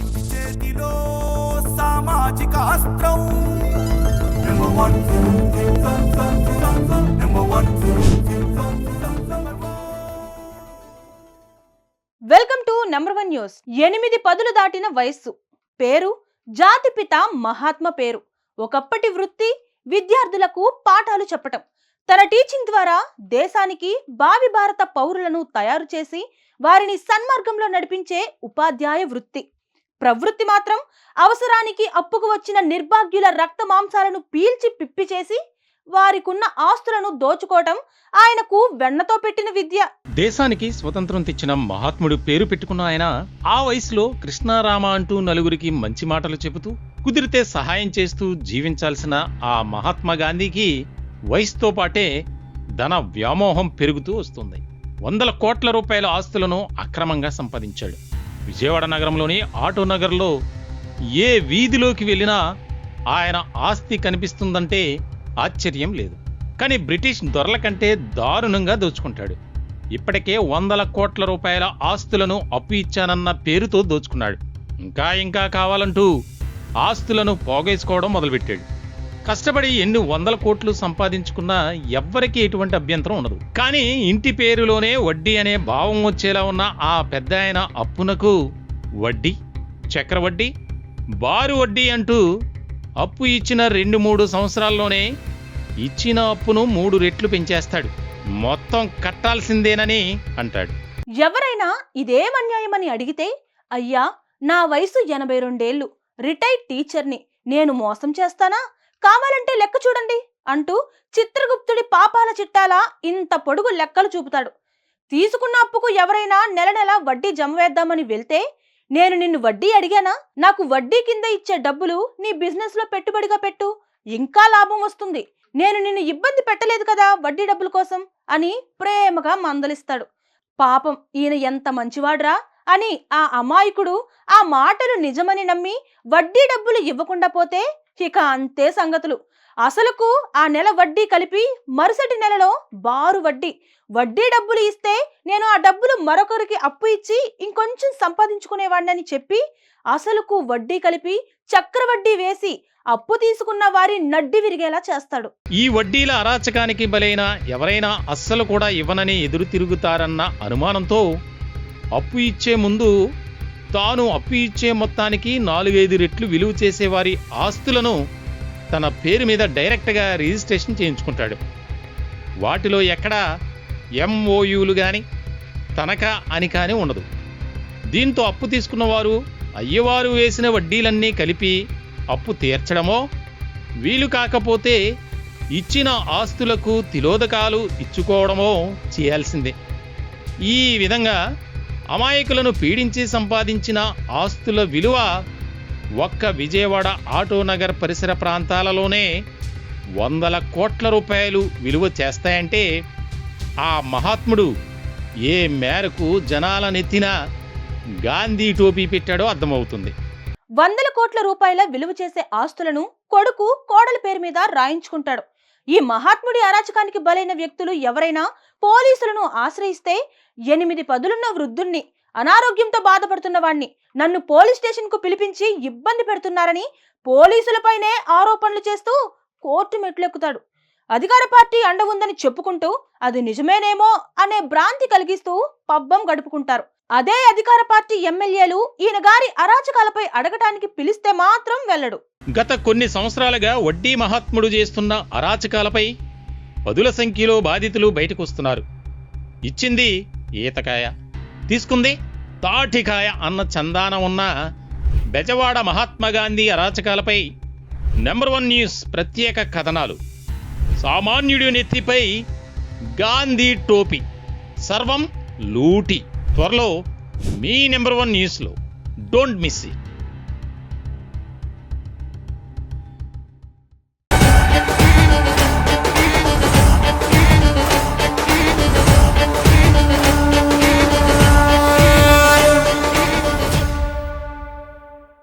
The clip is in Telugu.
చేతిలో సామాజిక అస్త్రం. Welcome to number one news ఎనిమిది పదులు దాటిన వయస్సు. పేరు జాతిపిత మహాత్మ పేరు. ఒకప్పటి వృత్తి విద్యార్థులకు పాఠాలు చెప్పటం. తన టీచింగ్ ద్వారా దేశానికి భావి భారత పౌరులను తయారు చేసి వారిని సన్మార్గంలో నడిపించే ఉపాధ్యాయ వృత్తి. ప్రవృత్తి మాత్రం అవసరానికి అప్పుకు వచ్చిన నిర్భాగ్యుల రక్త మాంసాలను పీల్చి పిప్పి చేసి వారికున్న ఆస్తులను దోచుకోవటం ఆయనకు వెన్నతో పెట్టిన విద్య. దేశానికి స్వతంత్రం తెచ్చిన మహాత్ముడు పేరు పెట్టుకున్న ఆయన ఆ వయసులో కృష్ణారామ అంటూ నలుగురికి మంచి మాటలు చెబుతూ కుదిరితే సహాయం చేస్తూ జీవించాల్సిన ఆ మహాత్మా గాంధీకి వయసుతో పాటే ధన వ్యామోహం పెరుగుతూ వస్తుంది. వందల కోట్ల రూపాయల ఆస్తులను అక్రమంగా సంపాదించాడు. విజయవాడ నగరంలోని ఆటో నగర్లో ఏ వీధిలోకి వెళ్ళినా ఆయన ఆస్తి కనిపిస్తుందంటే ఆశ్చర్యం లేదు. కానీ బ్రిటిష్ దొరల కంటే దారుణంగా దోచుకుంటాడు. ఇప్పటికే వందల కోట్ల రూపాయల ఆస్తులను అప్పు ఇచ్చానన్న పేరుతో దోచుకున్నాడు. ఇంకా ఇంకా కావాలంటూ ఆస్తులను పోగేసుకోవడం మొదలుపెట్టాడు. కష్టపడి ఎన్ని వందల కోట్లు సంపాదించుకున్నా ఎవ్వరికీ ఎటువంటి అభ్యంతరం ఉండదు. కానీ ఇంటి పేరులోనే వడ్డీ అనే భావం వచ్చేలా ఉన్న ఆ పెద్ద ఆయన అప్పునకు వడ్డీ చక్రవడ్డీ బారు వడ్డీ అంటూ అప్పు ఇచ్చిన రెండు మూడు సంవత్సరాల్లోనే ఇచ్చిన అప్పును మూడు రెట్లు పెంచేస్తాడు. మొత్తం కట్టాల్సిందేనని అంటాడు. ఎవరైనా ఇదేం అన్యాయమని అడిగితే అయ్యా నా వయసు ఎనభై రెండేళ్ళు రిటైర్డ్ టీచర్ని నేను మోసం చేస్తానా? కావాలంటే లెక్క చూడండి అంటూ చిత్రగుప్తుడి పాపాల చిట్టాల ఇంత పొడుగు లెక్కలు చూపుతాడు. తీసుకున్న అప్పుకు ఎవరైనా నెల నెల వడ్డీ జమ వేద్దామని వెళ్తే నేను నిన్ను వడ్డీ అడిగానా? నాకు వడ్డీ కింద ఇచ్చే డబ్బులు నీ బిజినెస్లో పెట్టుబడిగా పెట్టు ఇంకా లాభం వస్తుంది. నేను నిన్ను ఇబ్బంది పెట్టలేదు కదా వడ్డీ డబ్బుల కోసం అని ప్రేమగా మందలిస్తాడు. పాపం ఈయన ఎంత మంచివాడ్రా అని ఆ అమాయకుడు ఆ మాటలు నిజమని నమ్మి వడ్డీ డబ్బులు ఇవ్వకుండా పోతే ఇక అంతే సంగతులు. అసలుకు ఆ నెల వడ్డీ కలిపి మరుసటి నెలలో బారు వడ్డీ. వడ్డీ డబ్బులు ఇస్తే నేను ఆ డబ్బులు మరొకరికి అప్పు ఇచ్చి ఇంకొంచెం సంపాదించుకునేవాడిని చెప్పి అసలుకు వడ్డీ కలిపి చక్రవడ్డీ వేసి అప్పు తీసుకున్న వారి నడ్డి విరిగేలా చేస్తాడు. ఈ వడ్డీల అరాచకానికి బలైన ఎవరైనా అస్సలు కూడా ఇవ్వనని ఎదురు తిరుగుతారన్న అనుమానంతో అప్పు ఇచ్చే ముందు తాను అప్పు ఇచ్చే మొత్తానికి నాలుగైదు రెట్లు విలువ చేసేవారి ఆస్తులను తన పేరు మీద డైరెక్ట్గా రిజిస్ట్రేషన్ చేయించుకుంటాడు. వాటిలో ఎక్కడా ఎంఓయూలు కానీ తనఖా అని కానీ ఉండదు. దీంతో అప్పు తీసుకున్నవారు అయ్యవారు వేసిన వడ్డీలన్నీ కలిపి అప్పు తీర్చడమో వీలు కాకపోతే ఇచ్చిన ఆస్తులకు తిలోదకాలు ఇచ్చుకోవడమో చేయాల్సిందే. ఈ విధంగా అమాయకులను పీడించి సంపాదించిన ఆస్తుల విలువ ఒక్క విజయవాడ ఆటో నగర్ పరిసర ప్రాంతాలలోనే వందల కోట్ల రూపాయలు విలువ చేస్తాయంటే ఆ మహాత్ముడు ఏ మేరకు జనాల నెత్తిన గాంధీ టోపీ పెట్టాడో అర్థమవుతుంది. వందల కోట్ల రూపాయల విలువ చేసే ఆస్తులను కొడుకు కోడల పేరు మీద రాయించుకుంటాడు. ఈ మహాత్ముడి అరాచకానికి బలైన వ్యక్తులు ఎవరైనా పోలీసులను ఆశ్రయిస్తే ఎనిమిది పదులున్న వృద్ధుణ్ణి అనారోగ్యంతో బాధపడుతున్న వాణ్ణి నన్ను పోలీస్ స్టేషన్కు పిలిపించి ఇబ్బంది పెడుతున్నారని పోలీసులపైనే ఆరోపణలు చేస్తూ కోర్టు మెట్లెక్కుతాడు. అధికార పార్టీ అండ ఉందని చెప్పుకుంటూ అది నిజమేనేమో అనే భ్రాంతి కలిగిస్తూ పబ్బం గడుపుకుంటారు. అదే అధికార పార్టీ ఎమ్మెల్యేలు ఈయన గారి అరాచకాలపై అడగటానికి పిలిస్తే మాత్రం వెళ్ళడు. గత కొన్ని సంవత్సరాలుగా వడ్డీ మహాత్ముడు చేస్తున్న అరాచకాలపై పదుల సంఖ్యలో బాధితులు బయటకు వస్తున్నారు ఇచ్చింది ఈతకాయ తీసుకుంది తాటికాయ అన్న చందాన ఉన్న బెజవాడ మహాత్మా గాంధీ అరాచకాలపై నెంబర్ వన్ న్యూస్ ప్రత్యేక కథనాలు. సామాన్యుడి నెత్తిపై గాంధీ టోపీ సర్వం లూటి. త్వరలో మీ నెంబర్ వన్ న్యూస్లో. Don't miss it.